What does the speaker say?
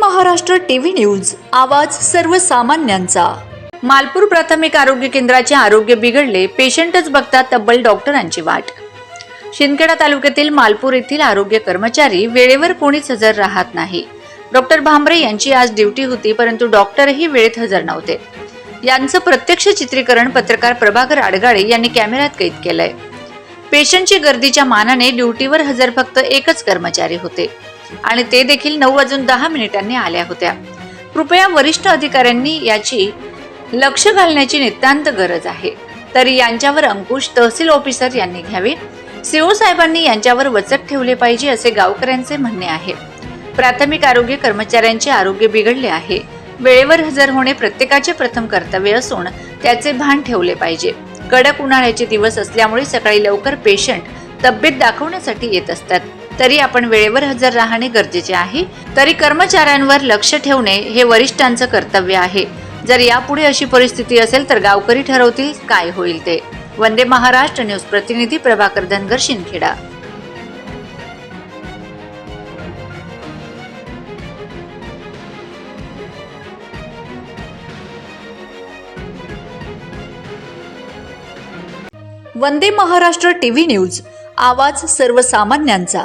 Maharashtra TV news आवाज सर्वसामान्यांचा. मालपूर प्राथमिक आरोग्य केंद्राचे आरोग्य बिघडले पेशंटच बघतात तब्बल डॉक्टरांची वाट. शिंदखेडा तालुक्यातील मालपूर येथील आरोग्य कर्मचारी वेळेवर कोणीच हजर राहत नाही. डॉक्टर भांबरे यांची आज ड्युटी होती परंतु डॉक्टरही वेळेत हजर नव्हते. यांचं प्रत्यक्ष चित्रीकरण पत्रकार प्रभाकर आडगाळे यांनी कॅमेऱ्यात कैद केलंय. पेशंटची गर्दीच्या मानाने ड्युटीवर हजर फक्त एकच कर्मचारी होते. आणि ते देखील नऊ वाजून दहा मिनिटांनी आल्या होत्या. कृपया वरिष्ठ अधिकाऱ्यांनी याची लक्ष घालण्याची नितांत गरज आहे. तरी यांच्यावर अंकुश तहसील ऑफिसर यांनी घ्यावे. सीओ साहेबांनी यांच्यावर वचक ठेवले पाहिजे असे गावकऱ्यांचे म्हणणे आहे. प्राथमिक आरोग्य कर्मचाऱ्यांचे आरोग्य बिघडले आहे. वेळेवर हजर होणे प्रत्येकाचे प्रथम कर्तव्य असून त्याचे भान ठेवले पाहिजे. कडक उन्हाळ्याचे दिवस असल्यामुळे सकाळी लवकर पेशंट तब्येत दाखवण्यासाठी येत असतात. तरी आपण वेळेवर हजर राहणे गरजेचे आहे. तरी कर्मचाऱ्यांवर लक्ष ठेवणे हे वरिष्ठांचं कर्तव्य आहे. जर यापुढे अशी परिस्थिती असेल तर गावकरी ठरवतील काय होईल ते. वंदे महाराष्ट्र न्यूज प्रतिनिधी Prabhakar Dhangar Shindkheda. Vande Maharashtra TV news. आवाज सर्वसामान्यांचा.